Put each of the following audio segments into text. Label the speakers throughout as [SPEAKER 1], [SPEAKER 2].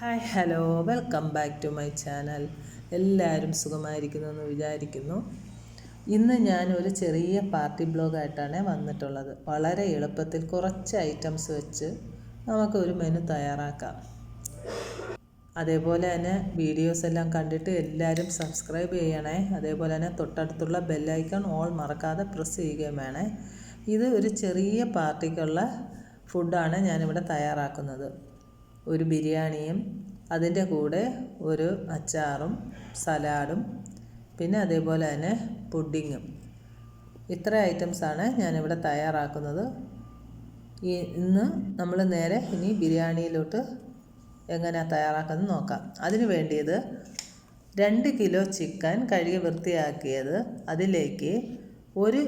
[SPEAKER 1] Hi hello welcome back to my channel എല്ലാവരും സുഖമായിരിക്കുന്നു എന്ന് വിചാരിക്കുന്നു. ഇന്ന് ഞാൻ ഒരു ചെറിയ പാർട്ടി ബ്ലോഗായിട്ടാണ് വന്നിട്ടുള്ളത്. വളരെ എളുപ്പത്തിൽ കുറച്ച് ഐറ്റംസ് വെച്ച് നമുക്കൊരു മെനു തയ്യാറാക്കാം. അതേപോലെ തന്നെ വീഡിയോസ് എല്ലാം കണ്ടിട്ട് എല്ലാവരും സബ്സ്ക്രൈബ് ചെയ്യണേ. അതേപോലെ തന്നെ തൊട്ടടുത്തുള്ള ബെല്ലൈക്കൺ ഓൾ മറക്കാതെ പ്രസ് ചെയ്യുകയും വേണേ. ഇത് ഒരു ചെറിയ പാർട്ടിക്കുള്ള ഫുഡാണ് ഞാനിവിടെ തയ്യാറാക്കുന്നത്. ഒരു ബിരിയാണിയും അതിന്റെ കൂടെ ഒരു അച്ചാറും സലാഡും പിന്നെ അതേപോലെ തന്നെ പുഡിങ്ങും. ഇത്ര ഐറ്റംസാണ് ഞാനിവിടെ തയ്യാറാക്കുന്നത്. ഇന്ന് നമ്മൾ നേരെ ഇനി ബിരിയാണിയിലോട്ട് എങ്ങനെയാണ് തയ്യാറാക്കുന്നത് നോക്കാം. അതിന് വേണ്ടിയത് രണ്ട് കിലോ ചിക്കൻ കഴുകി വൃത്തിയാക്കിയത്. അതിലേക്ക് ഒരു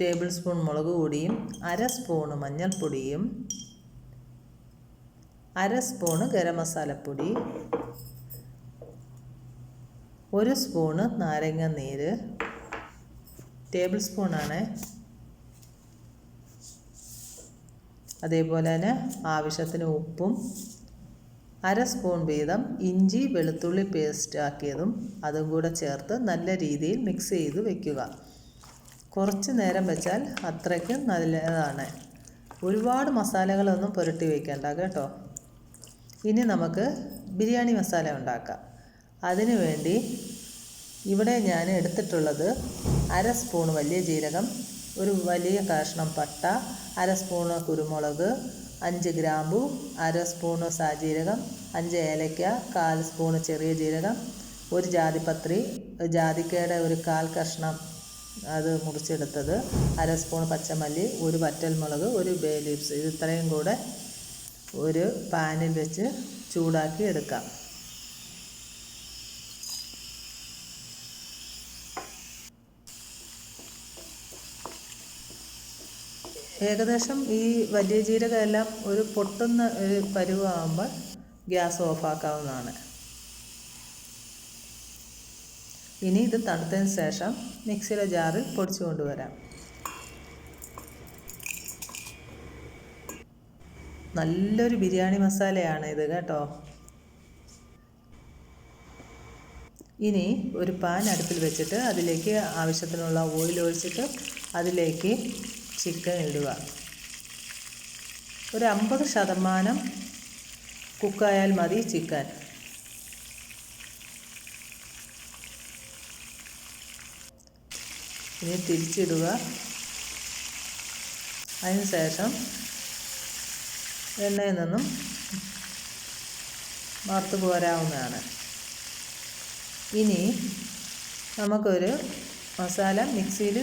[SPEAKER 1] ടേബിൾ സ്പൂൺ മുളക് പൊടിയും അര സ്പൂൺ മഞ്ഞൾപ്പൊടിയും അര സ്പൂണ് ഗരം മസാലപ്പൊടി ഒരു സ്പൂണ് നാരങ്ങ നീര് ടേബിൾ സ്പൂണാണ് അതേപോലെ തന്നെ ആവശ്യത്തിന് ഉപ്പും അര സ്പൂൺ വീതം ഇഞ്ചി വെളുത്തുള്ളി പേസ്റ്റ് ആക്കിയതും അതും കൂടെ ചേർത്ത് നല്ല രീതിയിൽ മിക്സ് ചെയ്ത് വെക്കുക. കുറച്ച് നേരം വെച്ചാൽ അത്രയ്ക്ക് നല്ലതാണ്. ഒരുപാട് മസാലകളൊന്നും പുരട്ടി വയ്ക്കേണ്ട കേട്ടോ. ഇനി നമുക്ക് ബിരിയാണി മസാല ഉണ്ടാക്കാം. അതിനു വേണ്ടി ഇവിടെ ഞാൻ എടുത്തിട്ടുള്ളത് അര സ്പൂൺ വലിയ ജീരകം ഒരു വലിയ കഷ്ണം പട്ട അര സ്പൂൺ കുരുമുളക് അഞ്ച് ഗ്രാമ്പു അര സ്പൂൺ സാജീരകം അഞ്ച് ഏലയ്ക്ക കാൽ സ്പൂൺ ചെറിയ ജീരകം ഒരു ജാതിപത്രി ജാതിക്കയുടെ ഒരു കാൽ കഷ്ണം അത് മുറിച്ചെടുത്തത് അര സ്പൂൺ പച്ചമല്ലി ഒരു വറ്റൽമുളക് ഒരു ബേ ലീവ്സ് ഇത് ഇത്രയും കൂടെ ഒരു പാനിൽ വെച്ച് ചൂടാക്കി എടുക്കാം. ഏകദേശം ഈ വലിയ ജീരകമെല്ലാം ഒരു പൊട്ടുന്ന ഒരു പരുവാകുമ്പോൾ ഗ്യാസ് ഓഫാക്കാവുന്നതാണ്. ഇനി ഇത് തണുത്തതിന് ശേഷം മിക്സിയുടെ ജാറിൽ പൊടിച്ചു കൊണ്ടുവരാം നല്ലൊരു ബിരിയാണി മസാലയാണ് ഇത് കേട്ടോ. ഇനി ഒരു പാൻ അടുപ്പിൽ വെച്ചിട്ട് അതിലേക്ക് ആവശ്യത്തിനുള്ള ഓയിൽ ഒഴിച്ചിട്ട് അതിലേക്ക് ചിക്കൻ ഇടുക. ഒരു അമ്പത് ശതമാനം കുക്കായാൽ മതി ചിക്കൻ. ഇനി തിരിച്ചിടുക. അതിനുശേഷം എണ്ണയിൽ നിന്നും വറുത്ത് പോരാവുന്നതാണ്. ഇനി നമുക്കൊരു മസാല മിക്സിയിൽ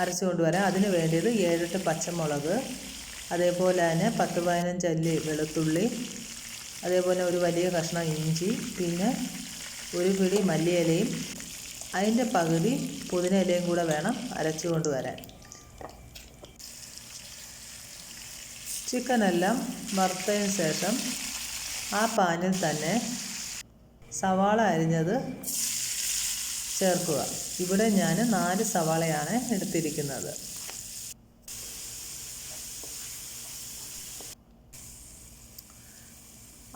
[SPEAKER 1] അരച്ചു കൊണ്ടുവരാം. അതിന് വേണ്ടിയത് ഏഴെട്ട് പച്ചമുളക് അതേപോലെ തന്നെ പത്ത് പതിനഞ്ച് അല്ലി വെളുത്തുള്ളി അതേപോലെ ഒരു വലിയ കഷ്ണം ഇഞ്ചി പിന്നെ ഒരു പിടി മല്ലിയിലയും അതിന്റെ പകുതി പുതിന ഇലയും കൂടെ വേണം അരച്ചുകൊണ്ട് കൊണ്ടുവരാൻ. ചിക്കനെല്ലാം വറുത്തതിന് ശേഷം ആ പാനിൽ തന്നെ സവാള അരിഞ്ഞത് ചേർക്കുക. ഇവിടെ ഞാൻ നാല് സവാളയാണ് എടുത്തിരിക്കുന്നത്.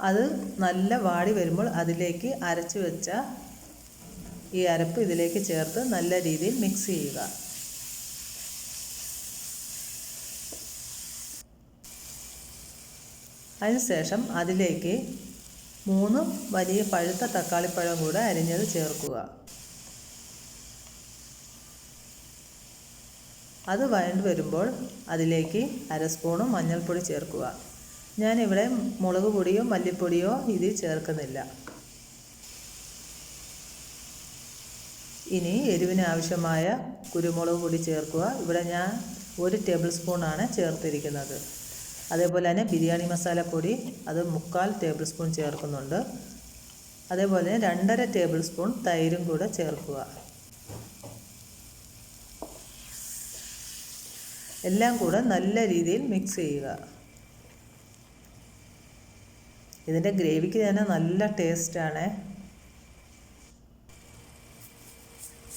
[SPEAKER 1] അത് നല്ല വാടി വരുമ്പോൾ അതിലേക്ക് അരച്ചു വെച്ച ഈ അരപ്പ് ഇതിലേക്ക് ചേർത്ത് നല്ല രീതിയിൽ മിക്സ് ചെയ്യുക. അതിനുശേഷം അതിലേക്ക് മൂന്ന് വലിയ പഴുത്ത തക്കാളിപ്പഴം കൂടെ അരിഞ്ഞത് ചേർക്കുക. അത് വഴണ്ട് വരുമ്പോൾ അതിലേക്ക് അര സ്പൂണ് മഞ്ഞൾപ്പൊടി ചേർക്കുക. ഞാനിവിടെ മുളക് പൊടിയോ മല്ലിപ്പൊടിയോ ഇതിൽ ചേർക്കുന്നില്ല. ഇനി എരിവിന് ആവശ്യമായ കുരുമുളക് പൊടി ചേർക്കുക. ഇവിടെ ഞാൻ ഒരു ടേബിൾ സ്പൂണാണ് ചേർത്തിരിക്കുന്നത്. അതേപോലെ തന്നെ ബിരിയാണി മസാല മസാലപ്പൊടി അത് മുക്കാൽ ടേബിൾ സ്പൂൺ ചേർക്കുന്നുണ്ട്. അതേപോലെ രണ്ടര ടേബിൾ സ്പൂൺ തൈരും കൂടെ ചേർക്കുക. എല്ലാം കൂടെ നല്ല രീതിയിൽ മിക്സ് ചെയ്യുക. ഇതിന്റെ ഗ്രേവിക്ക് തന്നെ നല്ല ടേസ്റ്റാണ്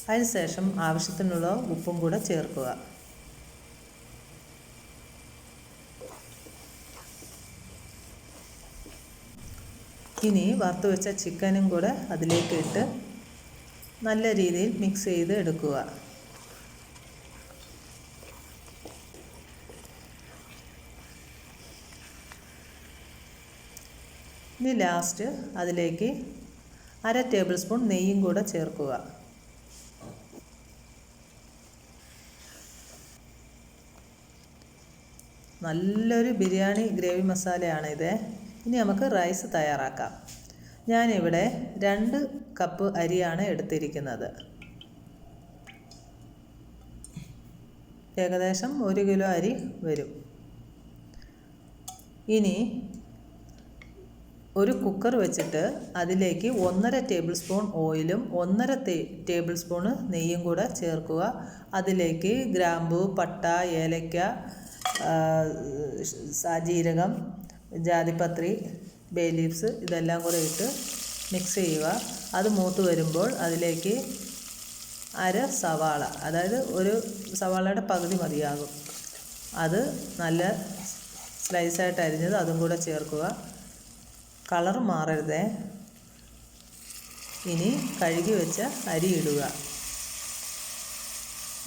[SPEAKER 1] അതിനുശേഷം ആവശ്യത്തിനുള്ള ഉപ്പും കൂടെ ചേർക്കുക. ഇനി വറുത്ത് വെച്ച ചിക്കനും കൂടെ അതിലേക്ക് ഇട്ട് നല്ല രീതിയിൽ മിക്സ് ചെയ്ത് എടുക്കുക. ഇനി ലാസ്റ്റ് അതിലേക്ക് അര ടേബിൾ സ്പൂൺ നെയ്യും കൂടെ ചേർക്കുക. നല്ലൊരു ബിരിയാണി ഗ്രേവി മസാലയാണിത്. ഇനി നമുക്ക് റൈസ് തയ്യാറാക്കാം. ഞാനിവിടെ രണ്ട് കപ്പ് അരിയാണ് എടുത്തിരിക്കുന്നത്. ഏകദേശം ഒരു കിലോ അരി വരും. ഇനി ഒരു കുക്കർ വെച്ചിട്ട് അതിലേക്ക് ഒന്നര ടേബിൾ സ്പൂൺ ഓയിലും ഒന്നര ടേബിൾ സ്പൂൺ നെയ്യും കൂടെ ചേർക്കുക. അതിലേക്ക് ഗ്രാമ്പു പട്ട ഏലക്ക സാജീരകം ജാതിപത്രി ബേ ലീവ്സ് ഇതെല്ലാം കൂടെ ഇട്ട് മിക്സ് ചെയ്യുക. അത് മൂത്ത് വരുമ്പോൾ അതിലേക്ക് അര സവാള അതായത് ഒരു സവാളയുടെ പകുതി മതിയാകും. അത് നല്ല സ്ലൈസായിട്ട് അരിഞ്ഞത് അതും കൂടെ ചേർക്കുക. കളർ മാറരുതേ. ഇനി കഴുകി വെച്ച അരി ഇടുക.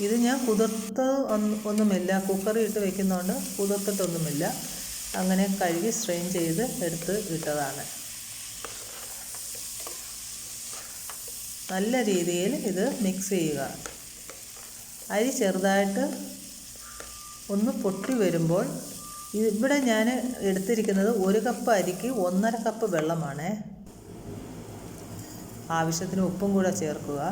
[SPEAKER 1] ഇത് ഞാൻ കുതിർത്ത് ഒന്നുമില്ല. കുക്കറി ഇട്ട് വെക്കുന്നതുകൊണ്ട് കുതിർത്തിട്ടൊന്നുമില്ല. അങ്ങനെ കഴുകി സ്ട്രെയിൻ ചെയ്ത് എടുത്ത് ഇട്ടതാണ്. നല്ല രീതിയിൽ ഇത് മിക്സ് ചെയ്യുക. അരി ചെറുതായിട്ട് ഒന്ന് പൊട്ടി വരുമ്പോൾ ഇവിടെ ഞാൻ എടുത്തിരിക്കുന്നത് ഒരു കപ്പ് അരിക്ക് ഒന്നര കപ്പ് വെള്ളമാണ്. ആവശ്യത്തിന് ഉപ്പും കൂടെ ചേർക്കുക.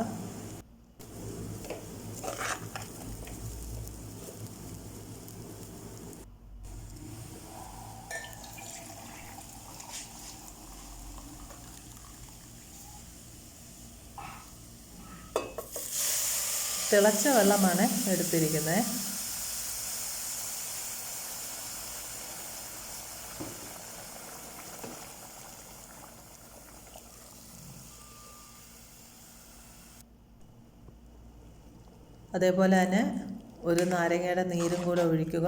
[SPEAKER 1] തിളച്ച വെള്ളമാണ് എടുത്തിരിക്കുന്നത്. അതേപോലെ തന്നെ ഒരു നാരങ്ങയുടെ നീരും കൂടെ ഒഴിക്കുക.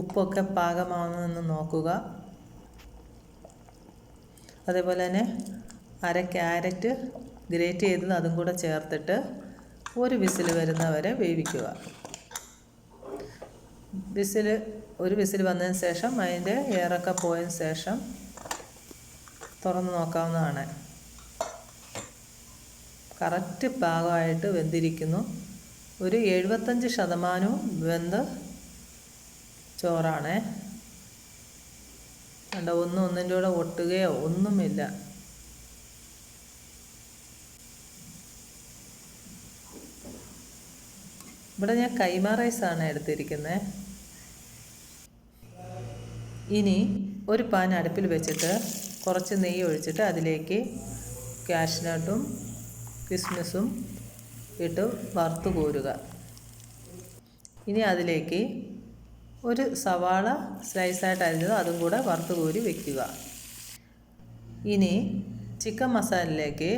[SPEAKER 1] ഉപ്പൊക്കെ പാകമാവുന്നതെന്ന് നോക്കുക. അതേപോലെ തന്നെ അര ക്യാരറ്റ് ഗ്രേറ്റ് ചെയ്തത് അതും കൂടെ ചേർത്തിട്ട് ഒരു വിസിൽ വരുന്നവരെ വേവിക്കുക. വിസിൽ ഒരു വിസിൽ വന്നതിന് ശേഷം അതിന്റെ എയറൊക്കെ പോയതിന് ശേഷം തുറന്ന് നോക്കാവുന്നതാണ്. കറക്റ്റ് പാകമായിട്ട് വെന്തിരിക്കുന്നു. ഒരു എഴുപത്തഞ്ച് ശതമാനവും വെന്ത് ചോറാണ്. കണ്ട ഒന്നും ഒന്നിന്റെ കൂടെ ഒട്ടുകയോ ഒന്നുമില്ല. ഇവിടെ ഞാൻ കൈമ റൈസാണ് എടുത്തിരിക്കുന്നത് ഇനി ഒരു പാൻ അടുപ്പിൽ വെച്ചിട്ട് കുറച്ച് നെയ്യ് ഒഴിച്ചിട്ട് അതിലേക്ക് കാഷ്നട്ടും കിസ്മിസും ഇട്ട് വറുത്ത് കോരുക. ഇനി അതിലേക്ക് ഒരു സവാള സ്ലൈസായിട്ട് അരിഞ്ഞത് അതും കൂടെ വറുത്ത് കോരി വെക്കുക. ഇനി ചിക്കൻ മസാലയിലേക്ക്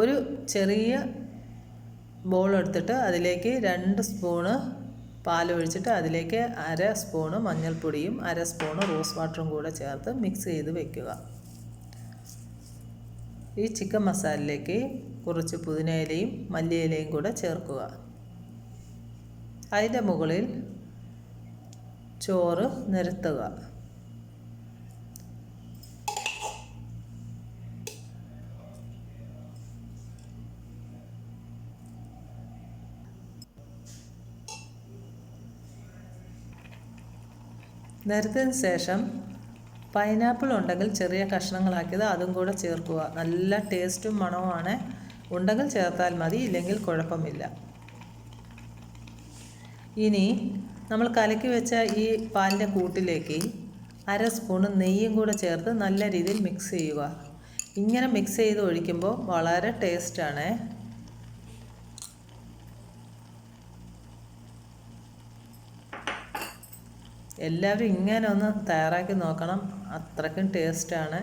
[SPEAKER 1] ഒരു ചെറിയ ബോൾ എടുത്തിട്ട് അതിലേക്ക് രണ്ട് സ്പൂണ് പാൽ ഒഴിച്ചിട്ട് അതിലേക്ക് അര സ്പൂണ് മഞ്ഞൾപ്പൊടിയും അര സ്പൂണ് റോസ് വാട്ടറും കൂടെ ചേർത്ത് മിക്സ് ചെയ്ത് വെക്കുക. ഈ ചിക്കൻ മസാലയിലേക്ക് കുറച്ച് പുതിനയിലയും മല്ലിയിലയും കൂടെ ചേർക്കുക. അതിന്റെ മുകളിൽ ചോറ് നിരത്തുക. നിരത്തിയതിന് ശേഷം പൈനാപ്പിൾ ഉണ്ടെങ്കിൽ ചെറിയ കഷ്ണങ്ങളാക്കിയത് അതും കൂടെ ചേർക്കുക. നല്ല ടേസ്റ്റും മണവുമാണ്. ഉണ്ടെങ്കിൽ ചേർത്താൽ മതി ഇല്ലെങ്കിൽ കുഴപ്പമില്ല. ഇനി നമ്മൾ കലക്കി വെച്ച ഈ പാലിന്റെ കൂട്ടിലേക്ക് അര സ്പൂണ് നെയ്യും കൂടെ ചേർത്ത് നല്ല രീതിയിൽ മിക്സ് ചെയ്യുക. ഇങ്ങനെ മിക്സ് ചെയ്ത് ഒഴിക്കുമ്പോൾ വളരെ ടേസ്റ്റാണ് എല്ലാവരും ഇങ്ങനെ ഒന്ന് തയ്യാറാക്കി നോക്കണം. അത്രയ്ക്കും ടേസ്റ്റാണ്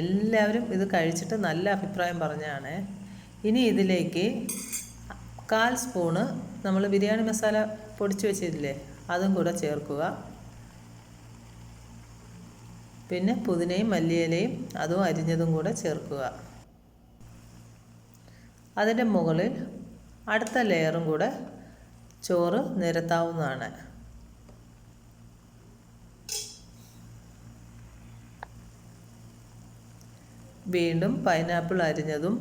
[SPEAKER 1] എല്ലാവരും ഇത് കഴിച്ചിട്ട് നല്ല അഭിപ്രായം പറഞ്ഞാണ് ഇനി ഇതിലേക്ക് കാൽ സ്പൂണ് നമ്മൾ ബിരിയാണി മസാല പൊടിച്ച് വെച്ചില്ലേ അതും കൂടെ ചേർക്കുക. പിന്നെ പുതിനയും മല്ലിയിലയും അതും അരിഞ്ഞതും കൂടെ ചേർക്കുക. അതിന്റെ മുകളിൽ അടുത്ത ലെയറും കൂടെ ചോറ് നിരത്താവുന്നതാണ്. വീണ്ടും പൈനാപ്പിൾ അരിഞ്ഞതും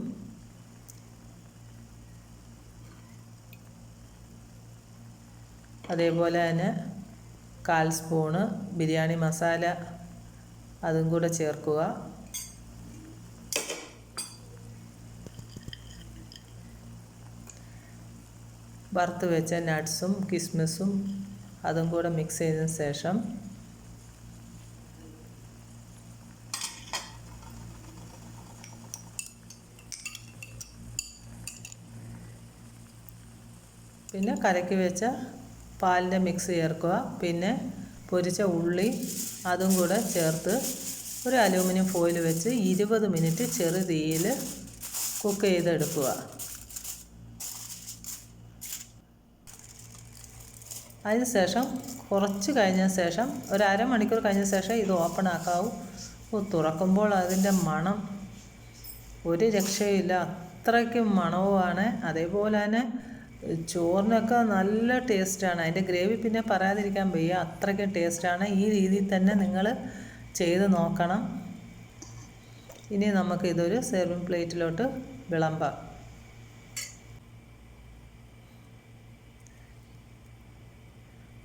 [SPEAKER 1] അതേപോലെ തന്നെ കാൽ സ്പൂണ് ബിരിയാണി മസാല അതും കൂടെ ചേർക്കുക. വറുത്ത് വെച്ച നട്ട്സും കിസ്മിസും അതും കൂടെ മിക്സ് ചെയ്തതിന് ശേഷം പിന്നെ കലക്കി വെച്ച പാലിന്റെ മിക്സ് ചേർക്കുക. പിന്നെ പൊരിച്ച ഉള്ളി അതും കൂടെ ചേർത്ത് ഒരു അലൂമിനിയം ഫോയിൽ വെച്ച് ഇരുപത് മിനിറ്റ് ചെറു തീയിൽ കുക്ക് ചെയ്തെടുക്കുക. അതിന് ശേഷം കുറച്ച് കഴിഞ്ഞ ശേഷം ഒരു അരമണിക്കൂർ കഴിഞ്ഞ ശേഷം ഇത് ഓപ്പൺ ആക്കാവൂ. തുറക്കുമ്പോൾ അതിന്റെ മണം ഒരു രക്ഷയില്ല അത്രയ്ക്കും മണവുമാണ്. അതേപോലെ തന്നെ ചോറിനൊക്കെ നല്ല ടേസ്റ്റാണ്. അതിന്റെ ഗ്രേവി പിന്നെ പറയാതിരിക്കാൻ വയ്യ. അത്രയ്ക്കും ടേസ്റ്റാണ്. ഈ രീതിയിൽ തന്നെ നിങ്ങൾ ചെയ്ത് നോക്കണം. ഇനി നമുക്ക് ഇതൊരു സെർവിങ് പ്ലേറ്റിലോട്ട് വിളമ്പാം.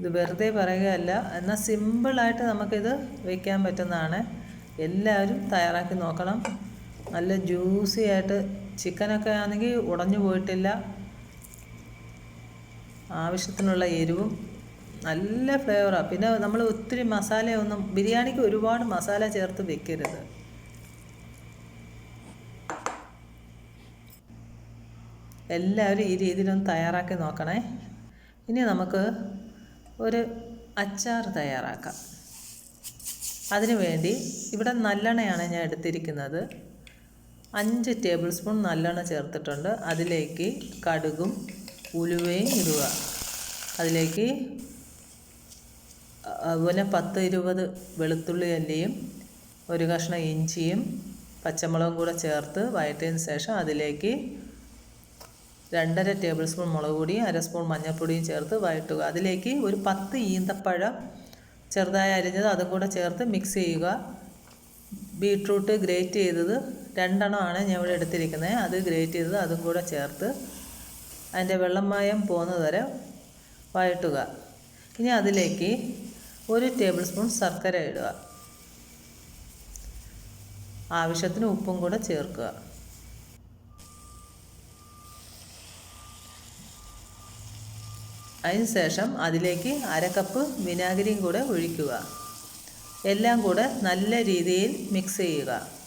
[SPEAKER 1] ഇത് വെറുതെ പറയുകയല്ല. എന്നാൽ സിമ്പിളായിട്ട് നമുക്കിത് വയ്ക്കാൻ പറ്റുന്നതാണ്. എല്ലാവരും തയ്യാറാക്കി നോക്കണം. നല്ല ജ്യൂസി ആയിട്ട് ചിക്കനൊക്കെ ആണെങ്കിൽ ഉടഞ്ഞു പോയിട്ടില്ല. ആവശ്യത്തിനുള്ള എരിവും നല്ല ഫ്ലേവറാണ് പിന്നെ നമ്മൾ ഒത്തിരി മസാലയൊന്നും ബിരിയാണിക്ക് ഒരുപാട് മസാല ചേർത്ത് വെക്കരുത്. എല്ലാവരും ഈ രീതിയിലൊന്ന് തയ്യാറാക്കി നോക്കണേ. ഇനി നമുക്ക് ഒരു അച്ചാർ തയ്യാറാക്കാം. അതിനു വേണ്ടി ഇവിടെ നല്ലെണ്ണയാണ് ഞാൻ എടുത്തിരിക്കുന്നത്. അഞ്ച് ടേബിൾ സ്പൂൺ നല്ലെണ്ണ ചേർത്തിട്ടുണ്ട്. അതിലേക്ക് കടുകും ഉലുവയും ഇടുക. അതിലേക്ക് അതുപോലെ പത്ത് ഇരുപത് വെളുത്തുള്ളി അല്ലിയും ഒരു കഷ്ണം ഇഞ്ചിയും പച്ചമുളകും കൂടെ ചേർത്ത് വഴറ്റിയതിന് ശേഷം അതിലേക്ക് രണ്ടര ടേബിൾ സ്പൂൺ മുളക് പൊടിയും അര സ്പൂൺ മഞ്ഞൾപ്പൊടിയും ചേർത്ത് വഴറ്റുക. അതിലേക്ക് ഒരു പത്ത് ഈന്തപ്പഴം ചെറുതായി അരിഞ്ഞത് അതും കൂടെ ചേർത്ത് മിക്സ് ചെയ്യുക. ബീട്രൂട്ട് ഗ്രേറ്റ് ചെയ്തത് രണ്ടെണ്ണമാണ് ഞാൻ ഇവിടെ എടുത്തിരിക്കുന്നത്. അത് ഗ്രേറ്റ് ചെയ്തത് അതും കൂടെ ചേർത്ത് അതിന്റെ വെള്ളമായം പോകുന്നത് വരെ ഇനി അതിലേക്ക് ഒരു ടേബിൾ സ്പൂൺ ശർക്കര ഇടുക. ആവശ്യത്തിന് ഉപ്പും കൂടെ ചേർക്കുക. അതിനുശേഷം അതിലേക്ക് അരക്കപ്പ് കപ്പ് വിനാഗിരിയും കൂടെ ഒഴിക്കുക. എല്ലാം കൂടെ നല്ല രീതിയിൽ മിക്സ് ചെയ്യുക.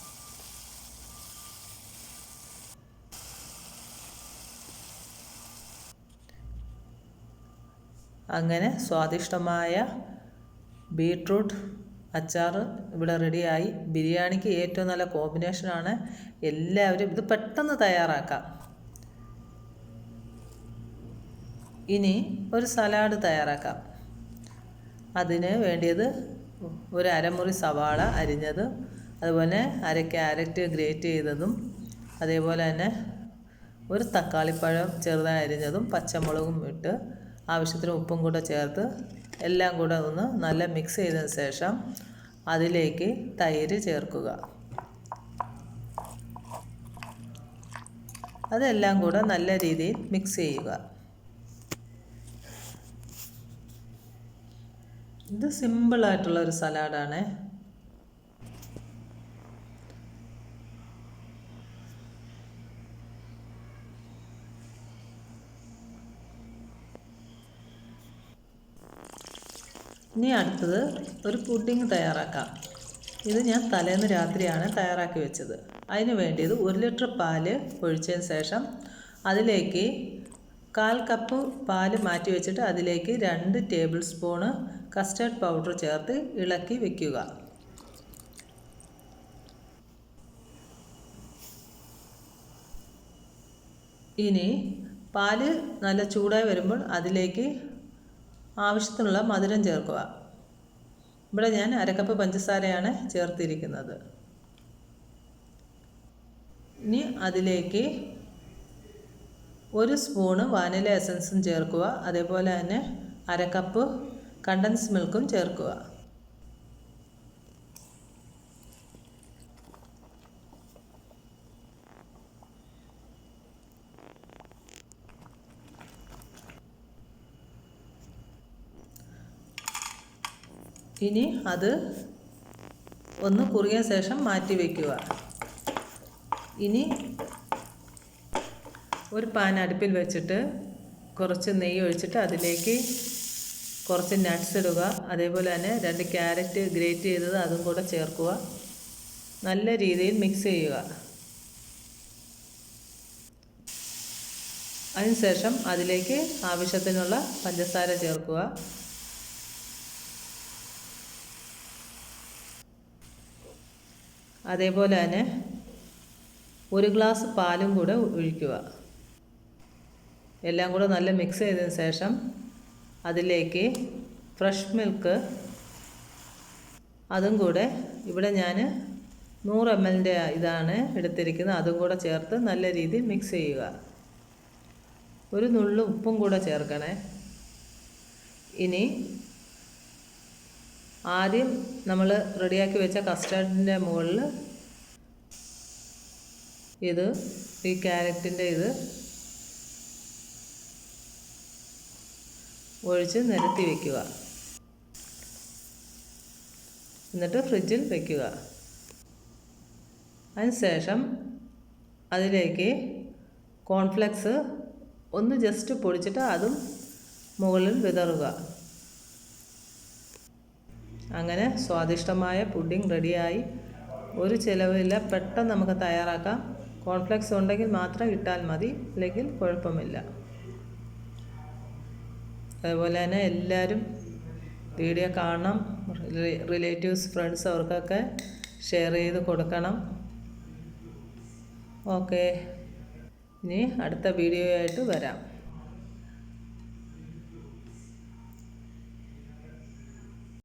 [SPEAKER 1] അങ്ങനെ സ്വാദിഷ്ടമായ ബീട്രൂട്ട് അച്ചാർ ഇവിടെ റെഡിയായി. ബിരിയാണിക്ക് ഏറ്റവും നല്ല കോമ്പിനേഷനാണ് എല്ലാവരും ഇത് പെട്ടെന്ന് തയ്യാറാക്കാം. ഇനി ഒരു സലാഡ് തയ്യാറാക്കാം. അതിന് വേണ്ടിയത് ഒരു അരമുറി സവാള അരിഞ്ഞത് അതുപോലെ അര ക്യാരറ്റ് ഗ്രേറ്റ് ചെയ്തതും അതേപോലെ തന്നെ ഒരു തക്കാളിപ്പഴം ചെറുതായി അരിഞ്ഞതും പച്ചമുളകും ഇട്ട് ആവശ്യത്തിന് ഉപ്പും കൂടെ ചേർത്ത് എല്ലാം കൂടെ ഒന്ന് നല്ല മിക്സ് ചെയ്തതിന് ശേഷം അതിലേക്ക് തൈര് ചേർക്കുക. അതെല്ലാം കൂടെ നല്ല രീതിയിൽ മിക്സ് ചെയ്യുക. ഇത് സിമ്പിളായിട്ടുള്ള ഒരു സലാഡാണ് ഇനി അടുത്തത് ഒരു പുഡിങ് തയ്യാറാക്കാം. ഇത് ഞാൻ തലേന്ന് രാത്രിയാണ് തയ്യാറാക്കി വെച്ചത്. അതിന് വേണ്ടിയത് ഒരു ലിറ്റർ പാൽ ഒഴിച്ചതിന് ശേഷം അതിലേക്ക് കാൽ കപ്പ് പാൽ മാറ്റി വെച്ചിട്ട് അതിലേക്ക് രണ്ട് ടേബിൾ സ്പൂണ് കസ്റ്റർഡ് പൗഡർ ചേർത്ത് ഇളക്കി വെക്കുക. ഇനി പാൽ നല്ല ചൂടായി വരുമ്പോൾ അതിലേക്ക് ആവശ്യത്തിനുള്ള മധുരം ചേർക്കുക. ഇവിടെ ഞാൻ അരക്കപ്പ് പഞ്ചസാരയാണ് ചേർത്തിരിക്കുന്നത്. ഇനി അതിലേക്ക് ഒരു സ്പൂണ് വാനില എസൻസും ചേർക്കുക. അതേപോലെ തന്നെ അരക്കപ്പ് കണ്ടൻസ് മിൽക്കും ചേർക്കുക. ഇനി അത് ഒന്ന് കുറുകിയ ശേഷം മാറ്റി വയ്ക്കുക ഇനി ഒരു പാൻ അടുപ്പിൽ വെച്ചിട്ട് കുറച്ച് നെയ്യ് ഒഴിച്ചിട്ട് അതിലേക്ക് കുറച്ച് നട്ട്സ് ഇടുക. അതേപോലെ തന്നെ രണ്ട് ക്യാരറ്റ് ഗ്രേറ്റ് ചെയ്തത് അതും കൂടെ ചേർക്കുക. നല്ല രീതിയിൽ മിക്സ് ചെയ്യുക. അതിനുശേഷം അതിലേക്ക് ആവശ്യത്തിനുള്ള പഞ്ചസാര ചേർക്കുക. അതേപോലെ തന്നെ ഒരു ഗ്ലാസ് പാലും കൂടെ ഒഴിക്കുക. എല്ലാം കൂടെ നല്ല മിക്സ് ചെയ്തതിന് ശേഷം അതിലേക്ക് ഫ്രഷ് മിൽക്ക് അതും കൂടെ ഇവിടെ ഞാൻ നൂറ് എം എല്ലിന്റെ ഇതാണ് എടുത്തിരിക്കുന്നത്. അതും കൂടെ ചേർത്ത് നല്ല രീതിയിൽ മിക്സ് ചെയ്യുക. ഒരു നുള്ളു ഉപ്പും കൂടെ ചേർക്കണേ. ഇനി ആദ്യം നമ്മൾ റെഡിയാക്കി വെച്ച കസ്റ്റാർഡിന്റെ മുകളിൽ ഇത് ഈ ക്യാരറ്റിന്റെ ഇത് ഒഴിച്ച് നിരത്തി വയ്ക്കുക എന്നിട്ട് ഫ്രിഡ്ജിൽ വയ്ക്കുക അതിനുശേഷം അതിലേക്ക് കോൺഫ്ലെക്സ് ഒന്ന് ജസ്റ്റ് പൊടിച്ചിട്ട് അതും മുകളിൽ വിതറുക. അങ്ങനെ സ്വാദിഷ്ടമായ പുഡിംഗ് റെഡിയായി. ഒരു ചിലവില്ല പെട്ടെന്ന് നമുക്ക് തയ്യാറാക്കാം. കോൺഫ്ലെക്സ് ഉണ്ടെങ്കിൽ മാത്രം ഇട്ടാൽ മതി അല്ലെങ്കിൽ കുഴപ്പമില്ല. അതുപോലെ തന്നെ എല്ലാവരും വീഡിയോ കാണണം. റിലേറ്റീവ്സ് ഫ്രണ്ട്സ് അവർക്കൊക്കെ ഷെയർ ചെയ്ത് കൊടുക്കണം. ഓക്കെ. ഇനി അടുത്ത വീഡിയോ ആയിട്ട് വരാം.